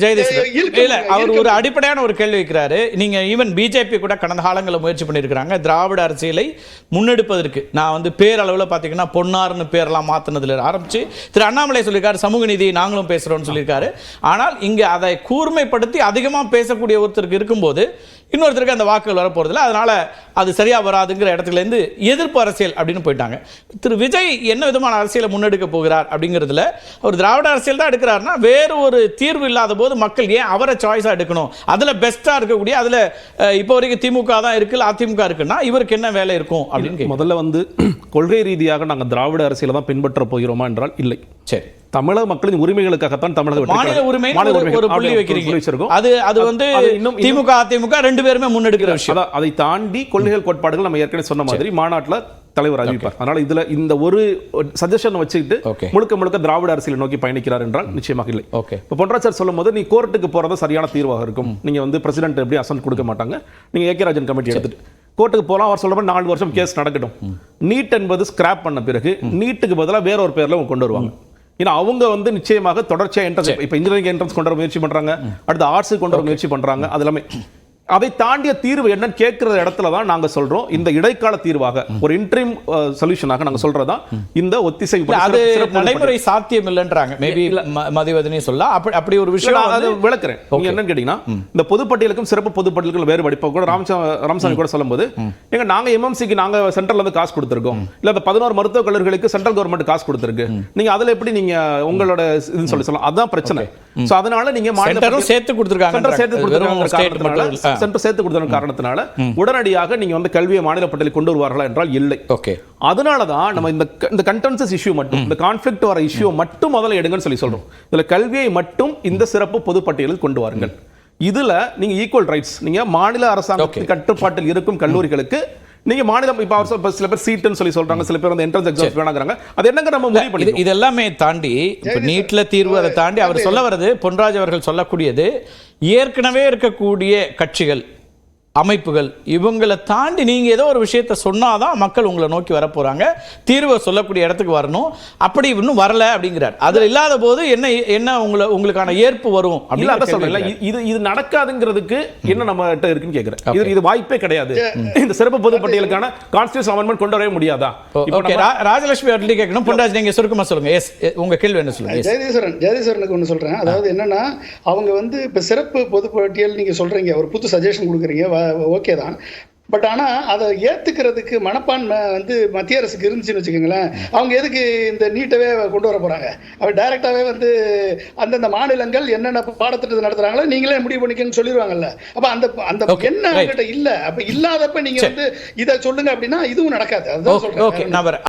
ஜெயதீஷ் இருக்கு, இல்ல அவர். ஒரு அடிப்படையான ஒரு கேள்வி வைக்கிறாரு. நீங்க ஈவன் பிஜேபி கூட கடந்த காலங்களில் முயற்சி பண்ணியிருக்கிறாங்க. திராவிட அரசியலை முன்னெடுப்பதற்கு. நான் வந்து பேரளவில் பார்த்தீங்கன்னா பொன்னார்னு பேரெல்லாம் மாத்தினதுல ஆரம்பிச்சு திரு அண்ணாமலை சொல்லியிருக்காரு சமூக நீதி நாங்களும் பேசுறோம்னு சொல்லியிருக்காரு. ஆனால் இங்க அதை கூர்மைப்படுத்தி அதிகமா பேசக்கூடிய ஒருத்தருக்கு இருக்கும்போது இன்னொருத்தருக்கு அந்த வாக்குகள் வரப்போறதில்ல. அதனால அது சரியா வராதுங்கிற இடத்துல இருந்து எதிர்ப்பு அரசியல் அப்படின்னு போயிட்டாங்க. திரு விஜய் என்ன விதமான அரசியலை முன்னெடுக்க போகிறார் அப்படிங்கிறதுல அவர் திராவிட அரசியல் தான் எடுக்கிறாருன்னா வேறு ஒரு தீர்வு இல்லாத போது மக்கள் ஏன் அவரை சாய்ஸா எடுக்கணும்? அதுல பெஸ்டா இருக்கக்கூடிய அதுல இப்போ வரைக்கும் திமுக தான் இருக்கு இல்ல அதிமுக இருக்குன்னா இவருக்கு என்ன வேலை இருக்கும் அப்படின்னு முதல்ல வந்து கொள்கை ரீதியாக நாங்கள் திராவிட அரசியலை தான் பின்பற்ற போகிறோமா என்றால் இல்லை. சரி. தமிழக மக்களின் உரிமைகளுக்காகத்தான் தமிழக மாநில உரிமை ஒரு- புள்ளி வைக்கிறீங்க. அது அது வந்து இன்னும் திமுக அதிமுக ரெண்டு பேருமே முன்னெடுக்கிற விஷயம். அதை தாண்டி கொள்கைகள் கோட்பாடுகள் நம்ம ஏற்கனவே சொன்ன மாதிரி மாநாட்டுல தலைவர் அறிவிப்பார். அதனால இதுல இந்த ஒரு சஜஷன் வச்சுக்கிட்டு. முழுக்க முழுக்க திராவிட அரசியலை நோக்கி பயணிக்கிறார் என்றால் நிச்சயமாக இல்லை. Okay. இப்போ பொன்ராஜர் சொல்லும்போது நீ கோர்ட்டுக்கு போறது சரியான தீர்வாக இருக்கும். நீங்க வந்து பிரசிடென்ட் எப்படி அசன்ட் கொடுக்க மாட்டாங்க? நீங்க ஏகே ராஜன் கமிட்டி எடுத்துட்டு கோர்ட்டுக்கு போலாம். அவர் மாதிரி நாலு வருஷம் கேஸ் நடக்கட்டும். நீட் என்பது ஸ்கிராப் பண்ண பிறகு நீட்டுக்கு பதிலா வேற ஒரு பேர்ல கொண்டு வருவாங்க. ஏன்னா அவங்க வந்து நிச்சயமாக தொடர்ச்சியா என்ட்ரன்ஸ் இப்போ இன்ஜினியரிங் என்ட்ரன்ஸ் கொண்டு வர முயற்சி பண்றாங்க. அடுத்து ஆர்ட்ஸ் கொண்டு வர முயற்சி பண்றாங்க. அது எல்லாமே அதை தாண்டிய தீர்வு என்னன்னு கேட்கிற இடத்துல தான் நாங்க சொல்றோம். இந்த இடைக்கால தீர்வாக ஒரு இன்ட்ரீம் சொல்யூஷனாக நாங்க சொல்றதா இந்த ஒத்திசை அது நடைமுறை சாத்தியம் இல்லைன்றாங்க மேபி மதிவதனி சொல்ல. அப்படி அப்படி ஒரு விஷயம் அதை விளக்குறேன். என்னன்னு கேட்டீங்கன்னா இந்த பொதுப்பட்டியலுக்கும் சிறப்பு பொதுப்பட்டியலுக்கும் வேறுபாடு இப்போ கூட ராமசாமி ராமசாமி கூட சொல்லும்போது எங்க நாங்க எம்எம்சிக்கு நாங்க சென்ட்ரல்ல இருந்து காசு கொடுத்துருக்கோம். இல்ல அந்த பதினோரு மருத்துவக் கல்லூரிகளுக்கு சென்ட்ரல் கவர்மெண்ட் காசு கொடுத்துருக்கு. நீங்க அதுல எப்படி நீங்க உங்களோட இதுன்னு சொல்லி சொல்லலாம். அதான் பிரச்சனை. சோ அதனால நீங்க மாநில சென்டரும் பட்டியல்- சேர்த்து கொடுத்துருக்காங்க சேர்த்து கொடுத்திருக்காங்க மட்டும் சென்டர் சேர்த்து கொடுத்த காரணத்தினால உடனடியாக நீங்க வந்து கல்வியை மாநில பட்டியலில் கொண்டு வருவார்களா என்றால் இல்லை. ஓகே. அதனால தான் நம்ம இந்த இந்த கண்டென்சஸ் இஷ்யூ மட்டும் இந்த கான்ஃப்ளிக்ட் வர இஷ்யூ மட்டும் முதல்ல எடுங்கன்னு சொல்லி சொல்றோம். இதுல கல்வியை மட்டும் இந்த சிறப்பு பொதுப்பட்டியலில் கொண்டு வாருங்கள். இதுல நீங்க ஈக்குவல் ரைட்ஸ் நீங்க மாநில அரசாங்கத்தின் கட்டுப்பாட்டில் இருக்கும் கல்லூரிகளுக்கு நீங்க மாநிலம் இப்ப அவர் சொல்~ சில பேர் சீட்டுன்னு சொல்லி சொல்றாங்க சில பேர் வந்து என்ட்ரன்ஸ் எக்ஸாம்ஸ் வேணாங்கிறாங்க. அது என்னங்க நம்ம முடிவு இது பண்ணிக்கணும்? இது எல்லாமே தாண்டி இப்ப நீட்ல தீர்வு அதை தாண்டி அவர் சொல்ல வர்றது பொன்ராஜ் அவர்கள் சொல்லக்கூடியது ஏற்கனவே இருக்கக்கூடிய கட்சிகள் அமைப்புகள். இவங்களை தாண்டி நீங்க ஏதோ ஒரு விஷயத்த சொன்னாதான் மக்கள் உங்களை நோக்கி வர போறாங்க தீர்வை சொல்லக்கூடிய இடத்துக்கு வரணும். அப்படி இன்னும் வரல அப்படிங்கிறார். அதுல இல்லாத போது என்ன என்ன உங்களை உங்களுக்கான ஏற்பு வரும் கேள்வி சொல்றேன். இருக்கு. இது இது நடக்காதுங்கிறதுக்கு என்ன நம்ம கிட்ட இருக்குன்னு கேக்குறேன் இது இது வாய்ப்பே கிடையாது. இந்த சிறப்பு பொதுப்பட்டியலுக்கான கான்ஸ்டியூஷன் அமெண்ட்மெண்ட் கொண்டு வரவே முடியாதா? இப்போ ஓகே ராஜலட்சுமி அவர்களே கேட்கணும். பொன்ராஜ் நீங்க சுருக்கமா சொல்லுங்க. எஸ் உங்க கேள்வி என்ன சொல்லுங்க? Yes. ஜெயதீஸ்வரன் ஜெயதீஸ்வரனுக்கு ஒன்று சொல்கிறேன் அதாவது என்னன்னா அவங்க வந்து இப்போ சிறப்பு பொதுப்பட்டியல் நீங்கள் சொல்கிறீங்க ஒரு புது சஜஷன் கொடுக்குறீங்க. ஓகே தான். பட் ஆனால் அதை ஏற்றுக்கிறதுக்கு மனப்பான்மை வந்து மத்திய அரசுக்கு இருந்துச்சுன்னு வச்சுக்கோங்களேன். அவங்க எதுக்கு இந்த நீட்டவே கொண்டு வர போகிறாங்க அவர் டைரெக்டாகவே வந்து அந்தந்த மாநிலங்கள் என்னென்ன பாடத்திட்டத்தை நடத்துகிறாங்களோ நீங்களே முடிவு பண்ணிக்கன்னு சொல்லிடுவாங்கல்ல. அப்போ அந்த அந்த என்ன. அவங்ககிட்ட இல்லை. அப்போ இல்லாதப்ப நீங்கள் வந்து இதை சொல்லுங்க அப்படின்னா இதுவும் நடக்காது. அதுதான் சொல்கிறேன்